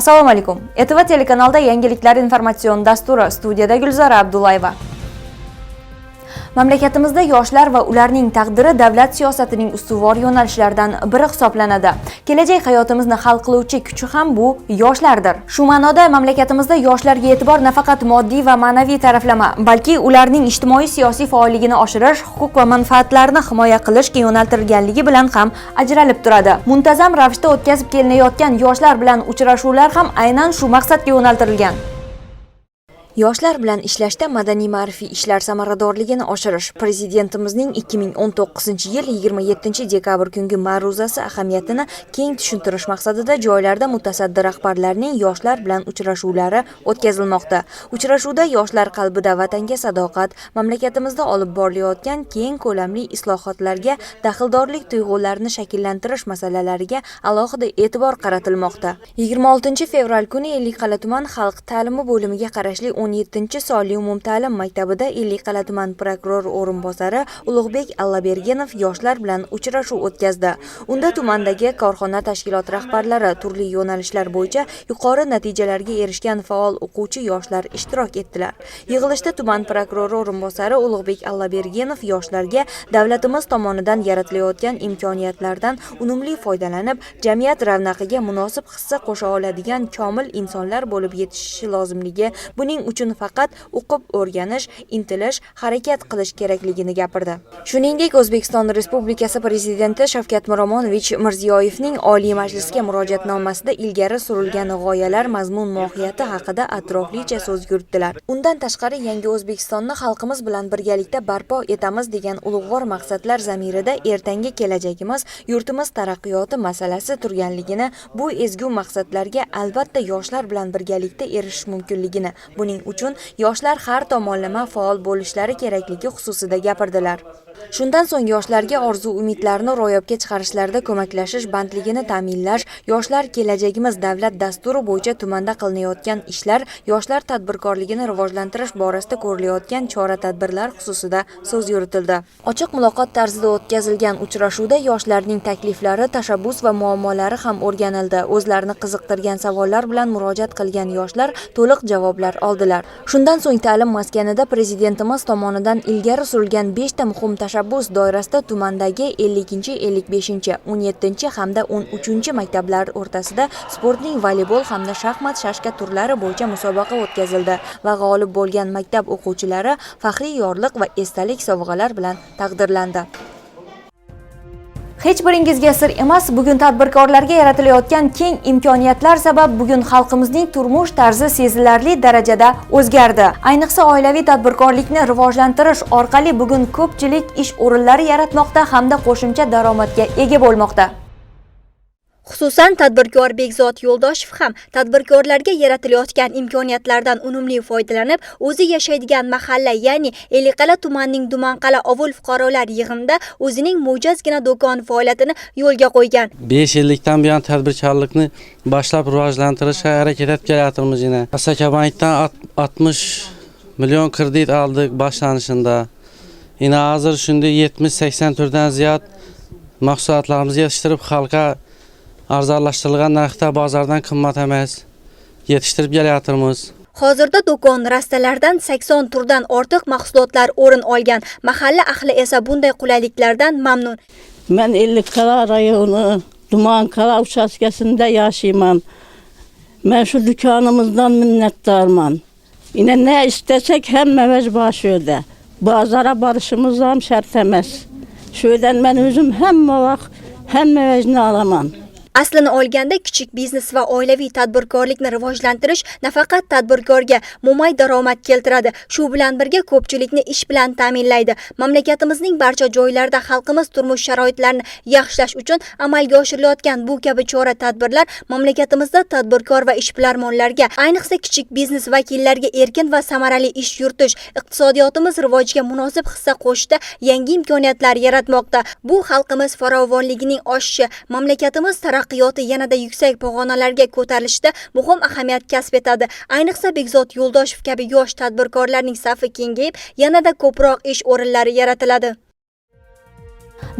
assalomu alaykum etv telekanalida yangiliklar informatsion dasturi studiyada gulzora abdullayeva mamlakatimizda yoshlar va ularning taqdiri davlat siyosatining ustuvor yo'nalishlaridan biri hisoblanadi. Kelajak hayotimizni hal qiluvchi kuchi ham bu yoshlardir. Shu ma'noda mamlakatimizda yoshlarga e'tibor nafaqat moddiy va ma'naviy taraflama balki ularning ijtimoiy siyosiy faolligini oshirish huquq va manfaatlarini himoya qilishga yo'naltirilganligi bilan ham ajralib turadi. Muntazam ravishda o'tkazib kelinayotgan yoshlar bilan uchrashuvlar ham aynan shu maqsadga yo'naltirilgan. Yoshlar bilan ishlashda madaniy ma'rifiy ishlar samaradorligini oshirish prezidentimizning 2019-yil 27 dekabr kungi ma'ruzasi ahamiyatini keng tushuntirish maqsadida joylarda mutasaddi rahbarlarning yoshlar bilan uchrashuvlari o'tkazilmoqda. Uchrashuvda yoshlar qalbida vatanga sadoqat, mamlakatimizda olib borilayotgan keng ko'lamli islohotlarga daxldorlik tuyg'ularini shakllantirish masalalariga alohida e'tibor qaratilmoqda. 26 fevral kuni Ellikqal'a tuman xalq ta'limi bo'limiga qarashli 17 sonli umumta'lim maktabida Ellikqal'a tuman prokuror o'rinbosari Ulug'bek Allabergenov yoshlar bilan uchrashuv o'tkazdi. Unda tumandagi korxona tashkilot rahbarlari turli yo'nalishlar bo'yicha yuqori natijalarga erishgan faol o'quvchi yoshlar ishtirok etdilar. Yig'ilishda tuman prokurori o'rinbosari Ulug'bek Allabergenov yoshlarga davlatimiz tomonidan yaratilayotgan imkoniyatlardan unumli foydalanib, jamiyat ravnaqiga munosib hissa qo'sha oladigan komil insonlar bo'lib yetishishi lozimligi, buning uchun faqat o'qib o'rganish, intilish, harakat qilish kerakligini gapirdi. Shuningdek, O'zbekiston Respublikasi Prezidenti Shavkat Miromonovich Mirziyoyevning Oliy Majlisga murojaatnomasida ilgari surilgan g'oyalar mazmun mohiyati haqida atroflicha so'z yuritdilar. Undan tashqari yangi O'zbekistonni xalqimiz bilan birgalikda barpo etamiz degan ulug'vor maqsadlar zamirida ertangi kelajagimiz, yurtimiz taraqqiyoti masalasi turganligini, bu ezgu maqsadlarga albatta yoshlar bilan birgalikda erishish mumkinligini, buning uchun yoshlar har tomonlama faol bo'lishlari kerakligi xususida gapirdilar. Shundan so'ng yoshlarga orzu umidlarini ro'yobga chiqarishlarida ko'maklashish bandligini ta'minlash, yoshlar kelajagimiz davlat dasturi bo'yicha tumanda qilinayotgan ishlar, yoshlar tadbirkorligini rivojlantirish borasida ko'rilayotgan chora-tadbirlar xususida so'z yuritildi. Ochiq muloqot tarzida o'tkazilgan uchrashuvda yoshlarning takliflari, tashabbus va muammolari ham o'rganildi. O'zlarini qiziqtirgan savollar bilan murojaat qilgan yoshlar to'liq javoblar oldilar. Shundan so'ng ta'lim maskanida prezidentimiz tomonidan ilgari surilgan 5 ta muhim tashabbus doirasida tumandagi 50, 55, 17 hamda 13 maktablar o'rtasida sportning voleybol hamda shaxmat shashka turlari bo'yicha musobaqa o'tkazildi va g'olib bo'lgan maktab o'quvchilari faxriy yorliq va esdalik sovg'alar bilan taqdirlandi. Hech biringizga sir emas, bugun tadbirkorlarga yaratilayotgan keng imkoniyatlar sabab bugun xalqimizning turmush tarzi sezilarli darajada o'zgardi. Ayniqsa oilaviy tadbirkorlikni rivojlantirish orqali bugun ko'pchilik ish o'rinlari yaratmoqda hamda qo'shimcha daromadga ega bo'lmoqda. Xususan, tadbirkor Bekzod Yo'ldoshev ham tadbirkorlarga yaratilayotgan imkoniyatlardan unumli foydalanib, o'zi yashaydigan mahalla, ya'ni Eliqala tumanining Dumanqal'a ovul fuqarolar yig'imida o'zining mo'jazgina do'kon faoliyatini yo'lga qo'ygan. 5 yillikdan buyon tadbirkorlikni boshlab rivojlantirishga harakat etib kelyapmiz yana. Asakabankdan 60 million kredit oldik boshlanishida. Yana hozir shunday 70-80 turdan ziyod mahsulotlarimizni yetishtirib xalqqa arzanlashtirilgan narxda bozordan qimmat emas yetishtirib kelyapmiz Hozirda do'kon rastalardan 80 turdan ortiq mahsulotlar o'rin olgan. Mahalla ahli esa bunday qulayliklardan mamnun. Men 50 Qala rayoni Duman Qala uchastkasida yashayman. Men shu do'konimizdan minnatdorman. Yine ne istesek hammamiz boshida. Bozora borishimiz ham shart emas. Shu yerdan men o'zim hamma vaqt hammamizni olaman. Aslini olganda kichik biznes va oilaviy tadbirkorlikni rivojlantirish nafaqat tadbirkorga mo'may daromad keltiradi, shu bilan birga ko'pchilikni ish bilan ta'minlaydi. Mamlakatimizning barcha joylarida xalqimiz turmush sharoitlarini yaxshilash uchun amalga oshirilayotgan bu kabi chora-tadbirlar mamlakatimizda tadbirkor va ishbilarmonlarga, ayniqsa kichik biznes vakillariga erkin va samarali ish yuritish, iqtisodiyotimiz rivojiga munosib hissa qo'shishda yangi imkoniyatlar yaratmoqda. Bu xalqimiz farovonligining oshishi, mamlakatimiz taraqqiyoti yanada yuksak pog'onalarga ko'tarilishida muhim ahamiyat kasb etadi. Ayniqsa Bekzod Yo'ldoshev kabi yosh tadbirkorlarning safi kengayib, yanada ko'proq ish o'rinlari yaratiladi.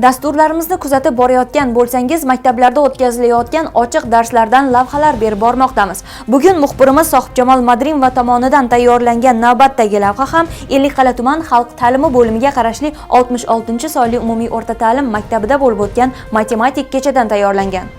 Dasturlarimizni kuzatib borayotgan bo'lsangiz, maktablarda o'tkazilayotgan ochiq darslardan lavhalar berib bormoqdamiz. Bugun muxbirimiz Sohibjamol Madrimova tomonidan tayyorlangan navbatdagi lavha ham Ellikqal'a tuman xalq ta'limi bo'limiga qarashli 66-sonli umumiy o'rta ta'lim maktabida bo'lib o'tgan matematik kechadan tayyorlangan.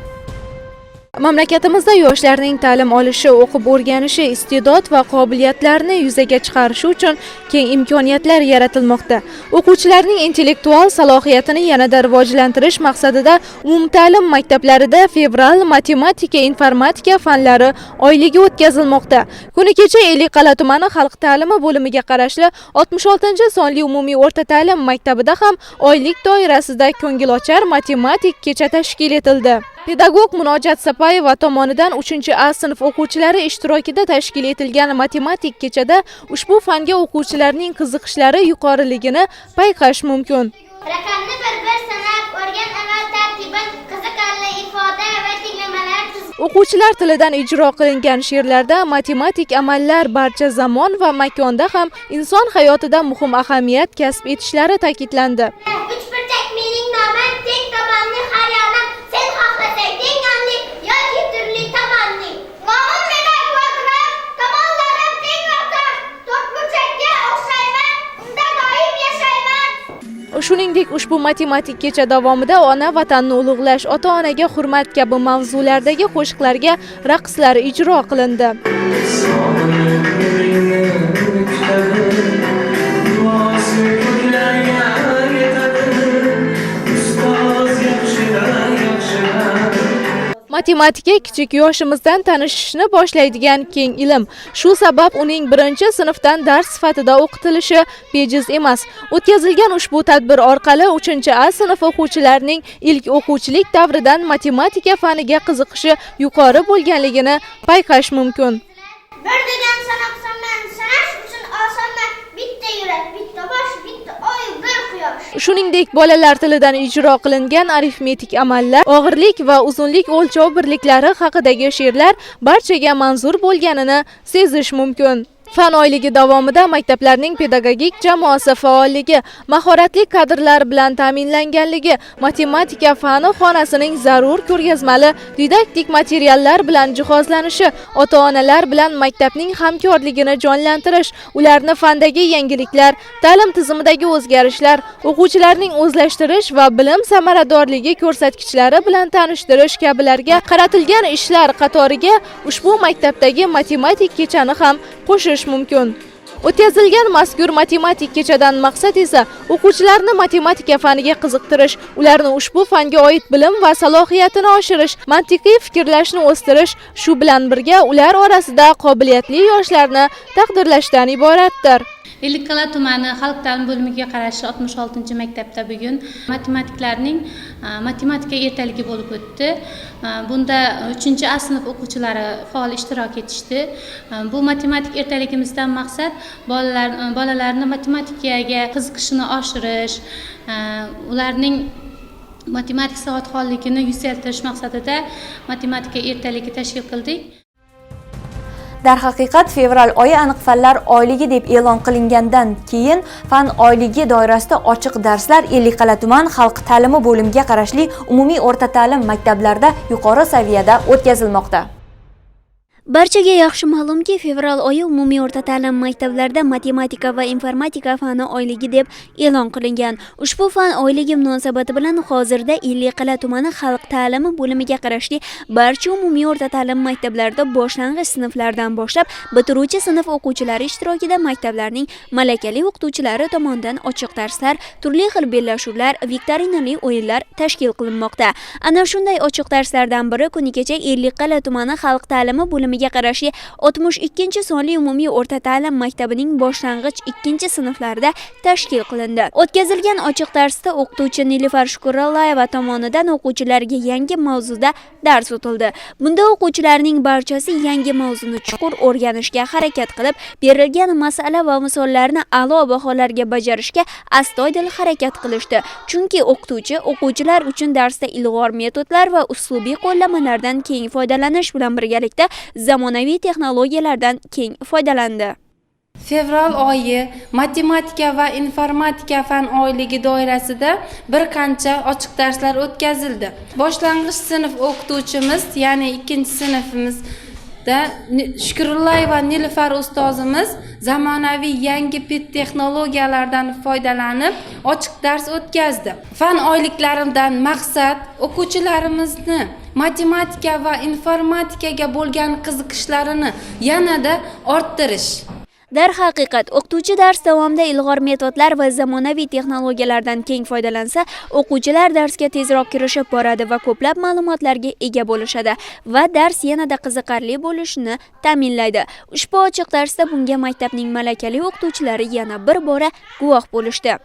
Mamlakatimizda yoshlarning ta'lim olishi, o'qib o'rganishi, iste'dod va qobiliyatlarini yuzaga chiqarishi uchun keng imkoniyatlar yaratilmoqda. O'quvchilarning intellektual salohiyatini yanada rivojlantirish maqsadida umumta'lim maktablarida fevral matematika, informatika fanlari oyligi o'tkazilmoqda. Kuni kecha Ellikqal'a tumani xalq ta'limi bo'limiga qarashli 66-sonli umumiy o'rta ta'lim maktabida ham oylik doirasida ko'ngilochar matematik kecha tashkil etildi. Pedagog Munojat Sapayeva tomonidan 3-A sinf o'quvchilari ishtirokida tashkil etilgan matematik kechada ushbu fanga o'quvchilarning qiziqishlari yuqoriligini payqash mumkin. Raqamni bir-bir sanab, o'rgan amal tartibin, qiziqarli ifoda va tenglamalar O'quvchilar tilidan ijro qilingan she'rlarda matematik amallar barcha zamon va makonda ham inson hayotida muhim ahamiyat kasb etishlari ta'kidlandi. Uch burchak mening nomim, teng tomonli har Shuningdek, ushbu matematik kecha davomida ona vatanni ulug'lash, ota-onaga hurmat kabi mavzulardagi qo'shiqlarga raqslar ijro qilindi. Matematika kichik yoshimizdan tanishishni boshlaydigan keng ilm. Shu sabab uning birinchi sinfdan dars sifatida o'qitilishi bejiz emas. O'tkazilgan ushbu tadbir orqali 3-A sinf o'quvchilarining ilk o'quvchilik davridan matematika faniga qiziqishi yuqori bo'lganligini payqash mumkin. Bir degan sanoqsanman, Shuningdek, bolalar tilidan ijro qilingan arifmetik amallar, og'irlik va uzunlik o'lchov birliklari haqidagi she'rlar barchaga manzur bo'lganini sezish mumkin. Fan oyligi davomida maktablarning pedagogik jamoasi faolligi, mahoratli kadrlar bilan ta'minlanganligi, matematika fani xonasining zarur ko'rgazmali didaktik materiallar bilan jihozlanishi, ota-onalar bilan maktabning hamkorligini jonlantirish, ularni fandagi yangiliklar, ta'lim tizimidagi o'zgarishlar, o'quvchilarning o'zlashtirish va bilim samaradorligi ko'rsatkichlari bilan tanishtirish kabilarga qaratilgan ishlar qatoriga ushbu maktabdagi matematik kechani ham qo'shish mumkin. O'tkazilgan mazkur matematik kechadan maqsad esa o'quvchilarni matematika faniga qiziqtirish, ularni ushbu fanga oid bilim va salohiyatini oshirish, mantiqiy fikrlashni o'stirish, shu bilan birga ular orasida qobiliyatli yoshlarni taqdirlashdan iboratdir. Ellikqal'a tumani xalq ta'lim bo'limiga qarashli 66 maktabda bugun matematiklarning matematika ertaligi bo'lib o'tdi. Bunda 3-A sinf o'quvchilari faol ishtirok etishdi. Bu matematik ertaligimizdan maqsad bolalar bolalarni matematikaga qiziqishini oshirish, ularning matematik savodxonligini yuksaltirish maqsadida matematika ertaligi tashkil qildik. Darhaqiqat fevral oyi aniq fanlar oyligi deb e'lon qilingandan keyin fan oyligi doirasida ochiq darslar Ellikqal'a tuman xalq ta'limi bo'limiga qarashli umumiy o'rta ta'lim maktablarida yuqori saviyada o'tkazilmoqda. Barchaga yaxshi ma'lumki, fevral oyi umumiy o'rta ta'lim maktablarida matematika va informatika fani oyligi deb e'lon qilingan. Ushbu fan oyligi munosabati bilan hozirda Ellikqal'a tumani xalq ta'limi bo'limiga qarashli barcha umumiy o'rta ta'lim maktablarida boshlang'ich sinflardan boshlab bitiruvchi sinf o'quvchilari ishtirokida maktablarning malakali o'qituvchilari tomonidan ochiq darslar, turli xil bellashuvlar, viktorinali o'yinlar tashkil qilinmoqda. Ana shunday ochiq darslardan biri kuni kecha Ellikqal'a tumani xalq ta'limi bo'limiga qarashli 62 sonli umumiy o'rta ta'lim maktabining boshlang'ich 2 sinflarida tashkil qilindi. O'tkazilgan ochiq darsda o'qituvchi Nilufar Shukurallayeva tomonidan o'quvchilarga yangi mavzuda dars o'tildi. Bunda o'quvchilarning barchasi yangi mavzuni chuqur o'rganishga harakat qilib, berilgan masala va misollarni a'lo baholarga bajarishga astoydil harakat qilishdi. Chunki o'qituvchi o'quvchilar uchun darsda ilg'or metodlar va uslubiy qo'llamalardan keng foydalanish bilan birgalikda zamonaviy texnologiyalardan keng foydalandi. fevral oyi matematika va informatika fan oyligi doirasida bir qancha ochiq darslar o'tkazildi boshlang'ich sinf o'qituvchimiz ya'ni ikkinchi sinfimiz da shukurullayeva nilufar ustozimiz zamonaviy yangi pit texnologiyalardan foydalanib ochiq dars o'tkazdi. Fan oyliklaridan maqsad o'quvchilarimizni matematika va informatikaga bo'lgan qiziqishlarini yanada orttirish. Darhaqiqat, o'qituvchi dars davomida ilg'or metodlar va zamonaviy texnologiyalardan keng foydalansa, o'quvchilar darsga tezroq kirishib boradi va ko'plab ma'lumotlarga ega bo'lishadi va dars yanada qiziqarli bo'lishini ta'minlaydi. Ushbu ochiq darsda bunga maktabning malakali o'qituvchilari yana bir bora guvoh bo'lishdi.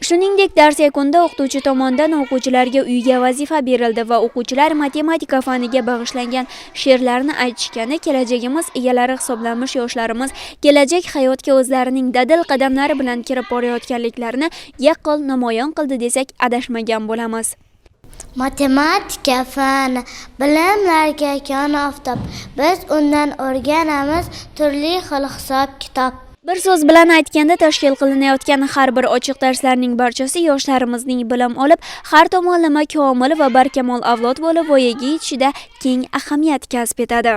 Shuningdek, dars yakunida o'qituvchi tomonidan o'quvchilarga uyga vazifa berildi va o'quvchilar matematika faniga bag'ishlangan she'rlarni aytishgani kelajagimiz egalari hisoblanmish yoshlarimiz kelajak hayotga o'zlarining dadil qadamlari bilan kirib borayotganliklarini yaqqol namoyon qildi desak adashmagan bo'lamiz. Matematika fani bilimlarga kon oftob. Biz undan o'rganamiz turli xil hisob kitob. Bir so'z bilan aytganda tashkil qilinayotgan har bir ochiq darslarning barchasi yoshlarimizning bilim olib, har tomonlama komil va barkamol avlod bo'lib voyaga yetishida keng ahamiyat kasb etadi.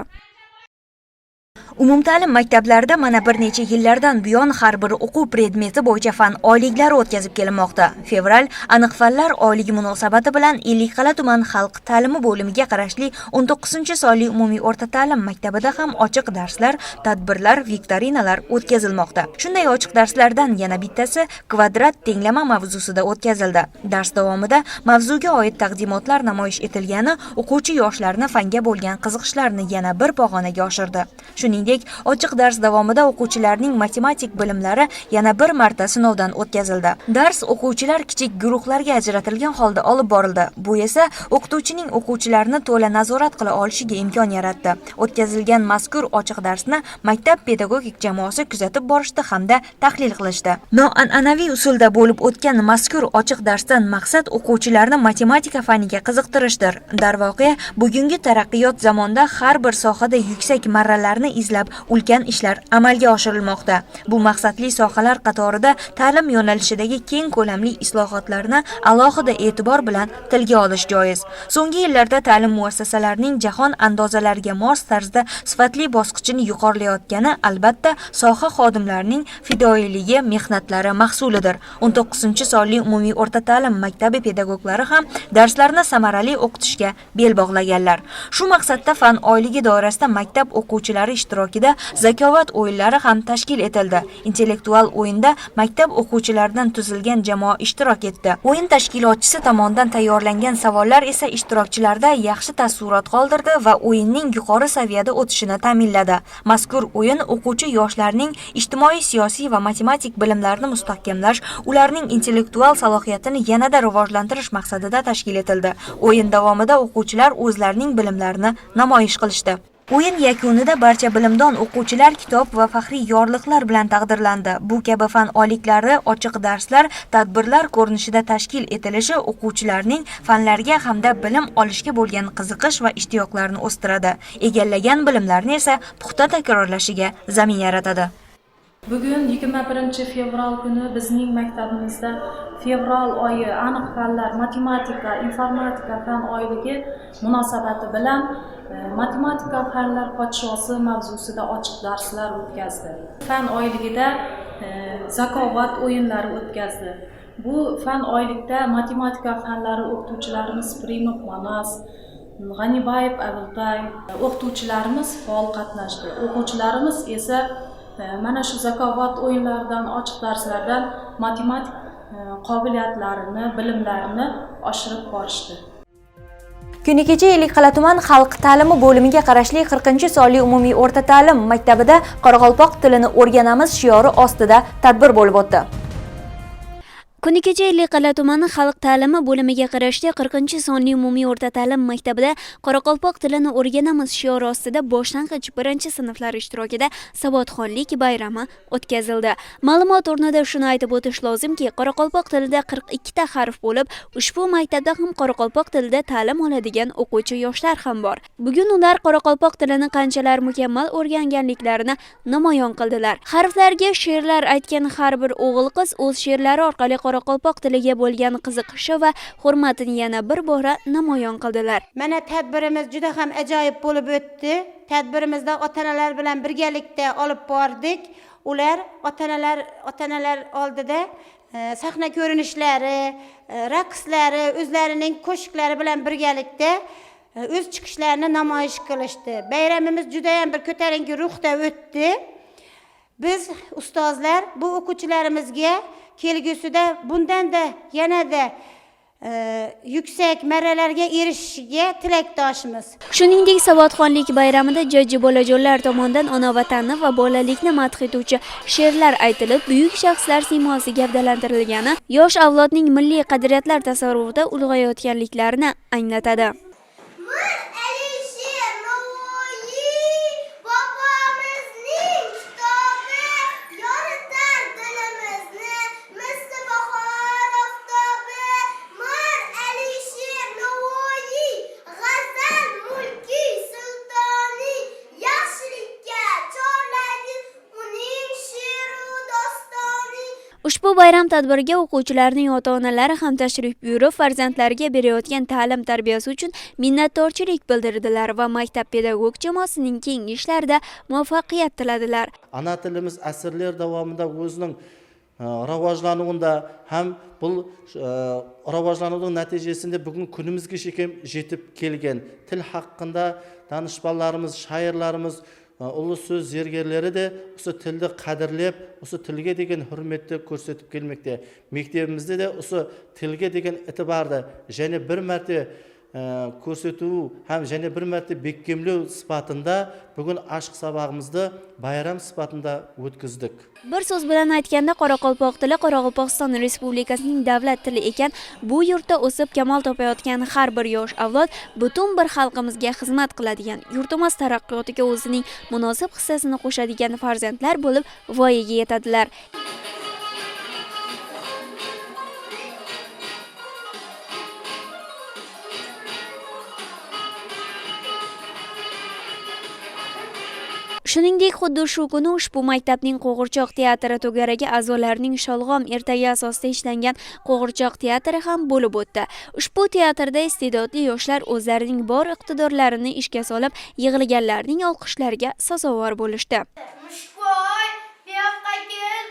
Umumta'lim maktablarida mana bir necha yillardan buyon har bir o'quv predmeti bo'yicha fan oyliklari o'tkazib kelinmoqda. Fevral aniq fanlar oyligi munosabati bilan Ellikqal'a tuman xalq ta'limi bo'limiga qarashli 19-sonli umumiy o'rta ta'lim maktabida ham ochiq darslar, tadbirlar, viktorinalar o'tkazilmoqda. Shunday ochiq darslardan yana bittasi kvadrat tenglama mavzusida o'tkazildi. Dars davomida mavzuga oid taqdimotlar namoyish etilgani o'quvchi yoshlarni fanga bo'lgan qiziqishlarini yana bir pog'onaga oshirdi. shuning Shuningdek, ochiq dars davomida o'quvchilarning matematik bilimlari yana bir marta sinovdan o'tkazildi. Dars o'quvchilar kichik guruhlarga ajratilgan holda olib borildi. Bu esa o'qituvchining o'quvchilarni to'la nazorat qila olishiga imkon yaratdi. O'tkazilgan mazkur ochiq darsni maktab pedagogik jamoasi kuzatib borishdi hamda tahlil qilishdi. Noan'anaviy usulda bo'lib o'tgan mazkur ochiq darsdan maqsad o'quvchilarni matematika faniga qiziqtirishdir. Darvoqe, bugungi taraqqiyot zamonda har bir sohada yuksak marralarni izlab ulkan ishlar amalga oshirilmoqda. Bu maqsadli sohalar qatorida ta'lim yo'nalishidagi keng ko'lamli islohotlarni alohida e'tibor bilan tilga olish joiz. So'nggi yillarda ta'lim muassasalarining jahon andozalariga mos tarzda sifatli bosqichini yuqorilayotgani albatta soha xodimlarining fidoyiligi, mehnatlari mahsulidir. 19-sonli umumiy o'rta ta'lim maktabi pedagoglari ham darslarni samarali o'qitishga bel bog'laganlar. Shu maqsadda fan oyligi doirasida maktab o'quvchilari ishtirok ishtirokida zakovat o'yinlari ham tashkil etildi. Intellektual o'yinda maktab o'quvchilaridan tuzilgan jamoa ishtirok etdi. O'yin tashkilotchisi tomonidan tayyorlangan savollar esa ishtirokchilarda yaxshi taassurot qoldirdi va o'yinning yuqori saviyada o'tishini ta'minladi. Mazkur o'yin o'quvchi yoshlarning ijtimoiy, siyosiy va matematik bilimlarini mustahkamlash, ularning intellektual salohiyatini yanada rivojlantirish maqsadida tashkil etildi. O'yin davomida o'quvchilar o'zlarining bilimlarini namoyish qilishdi. O'yin yakunida barcha bilimdon o'quvchilar kitob va faxriy yorliqlar bilan taqdirlandi. Bu kabi fan oliklari, ochiq darslar, tadbirlar ko'rinishida tashkil etilishi o'quvchilarning fanlarga hamda bilim olishga bo'lgan qiziqish va ishtiyoqlarini o'stiradi. Egallagan bilimlarni esa puxta takrorlashiga zamin yaratadi. Bugun 21 fevral kuni bizning maktabimizda fevral oyi aniq fanlar matematika, informatika fan oyligi munosabati bilan E, matematika fanlar podshosi mavzusida ochiq darslar o'tkazdi. Fan oyligida e, zakovat o'yinlari o'tkazdi. Bu fan oylikda matematika fanlari o'qituvchilarimiz Primov Manas, G'anibayev Abiltay e, o'qituvchilarimiz faol qatnashdi. O'quvchilarimiz esa mana shu zakovat o'yinlaridan, ochiq darslardan matematik qobiliyatlarini, bilimlarini oshirib borishdi. Kuni kecha Ellikqal'a tuman xalq ta'limi bo'limiga qarashli 40-sonli umumiy o'rta ta'lim maktabida Qoraqalpoq tilini o'rganamiz shiori ostida tadbir bo'lib o'tdi. Kuni kecha Ellikqal'a tumani xalq ta'limi bo'limiga qarashli 40 sonli umumiy o'rta ta'lim maktabida Qoraqalpoq tilini o'rganamiz shiori ostida boshlang'ich birinchi sinflar ishtirokida savodxonlik bayrami o'tkazildi. Ma'lumot o'rnida shuni aytib o'tish lozimki, Qoraqalpoq tilida 42 ta harf bo'lib, ushbu maktabda ham Qoraqalpoq tilida ta'lim oladigan o'quvchi yoshlar ham bor. Bugun ular Qoraqalpoq tilini qanchalar mukammal o'rganganliklarini namoyon qildilar. Harflarga she'rlar aytgan har bir o'g'il-qiz o'z she'rlari orqali Qoraqalpoq tiliga bo'lgan qiziqishi va hurmatini yana bir bora namoyon qildilar. Mana tadbirimiz juda ham ajoyib bo'lib o'tdi. Tadbirimizda ota-onalar bilan birgalikda olib bordik. Ular ota-onalar ota-onalar oldida e, sahna ko'rinishlari, e, raqslari, o'zlarining qo'shiqlari bilan birgalikda e, o'z chiqishlarini namoyish qilishdi. Bayramimiz juda ham bir ko'tarinki ruhda o'tdi. Biz ustozlar bu o'quvchilarimizga kelgusida bundanda yanada e, yuksak marralarga erishishiga tilakdoshmiz. Shuningdek, savodxonlik bayramida jajji bolajonlar tomonidan ona vatanni va bolalikni madh etuvchi she'rlar aytilib, buyuk shaxslar siymosi gavdalantirilgani yosh avlodning milliy qadriyatlar tasarrufida ulg'ayotganliklarini anglatadi. Bayram tadbiriga o'quvchilarning ota-onalari ham tashrif buyurib, farzandlariga berayotgan ta'lim tarbiyasi uchun minnatdorchilik bildirdilar va maktab pedagog jamoasining keyingi ishlarida muvaffaqiyat tiladilar. ana tilimiz asrlar davomida o'zining e, rivojlanuvida ham bu e, rivojlanuvning natijasida bugun kunimizga yetib kelgan til haqida danishpanlarimiz shoirlarimiz ұлы сөз зергерлері де осы тілді қадірлеп осы тілге деген құрметті көрсетіп келмекте. Мектебімізде де осы тілге деген ітібарды және бір мәрте Э, ko'rsatuv ham yana bir marta bekimlov sifatida bugun ashq sabog'imizni bayram sifatida o'tkazdik Bir so'z bilan aytganda Qoraqalpoq tili Qoraqalpog'iston Respublikasining davlat tili ekan, bu yurtda o'sib kamol topayotgan har bir yosh avlod butun bir xalqimizga xizmat qiladigan, yurtimiz taraqqiyotiga o'zining munosib hissasini qo'shadigan farzandlar bo'lib voyaga yetadilar. Shuningdek, xuddi shu kuni ushbu maktabning Qo'g'irchoq teatri to'garagi a'zolarining sholg'om ertagi asosida ishlangan Qo'g'irchoq teatri ham bo'lib o'tdi. Ushbu teatrda iste'dodli yoshlar o'zlarining bor iqtidorlarini ishga solib, yig'ilganlarning olqishlariga sazovor bo'lishdi. Mushukvoy, bu yoqqa kel,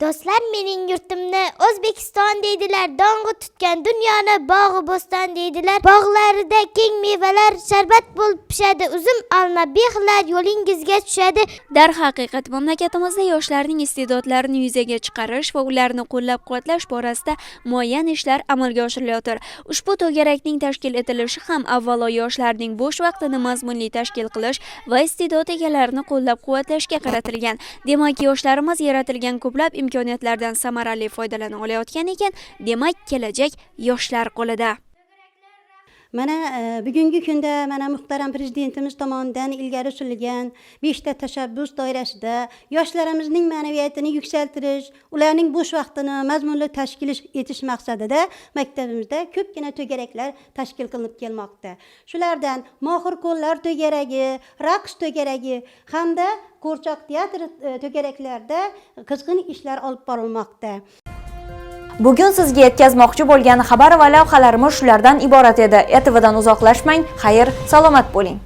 Do'stlar mening yurtimni O'zbekiston deydilar, dong'i tutgan dunyoni bog'i bo'ston deydilar. Bog'larida keng mevalar sharbat bo'lib pishadi, uzum, olma, bexlar yo'lingizga tushadi. Darhaqiqat, mamlakatimizda yoshlarning iste'dodlarini yuzaga chiqarish va ularni qo'llab-quvvatlash borasida muayyan ishlar amalga oshirilayotir. Ushbu to'garakning tashkil etilishi ham avvalo yoshlarning bo'sh vaqtini mazmunli tashkil qilish va iste'dod egalarini qo'llab-quvvatlashga qaratilgan. Demak, yoshlarimiz yaratilgan ko'plab imkoniyatlardan samarali foydalana olayotgan ekan, demak, kelajak yoshlar qo'lida. Mana e, bugungi kunda mana muhtaram prezidentimiz tomonidan ilgari surilgan 5 ta tashabbus doirasida yoshlarimizning ma'naviyatini yuksaltirish, ularning bo'sh vaqtini mazmunli tashkil etish maqsadida maktabimizda ko'pgina to'garaklar tashkil qilinib kelmoqda. Shulardan mohir qo'llar to'garagi, raqs to'garagi hamda qo'rchoq teatr e, to'garaklarida qizg'in ishlar olib borilmoqda. Bugun sizga yetkazmoqchi bo'lgan xabar va lavhalarimiz shulardan iborat edi. ETVdan uzoqlashmang. Xayr, salomat bo'ling.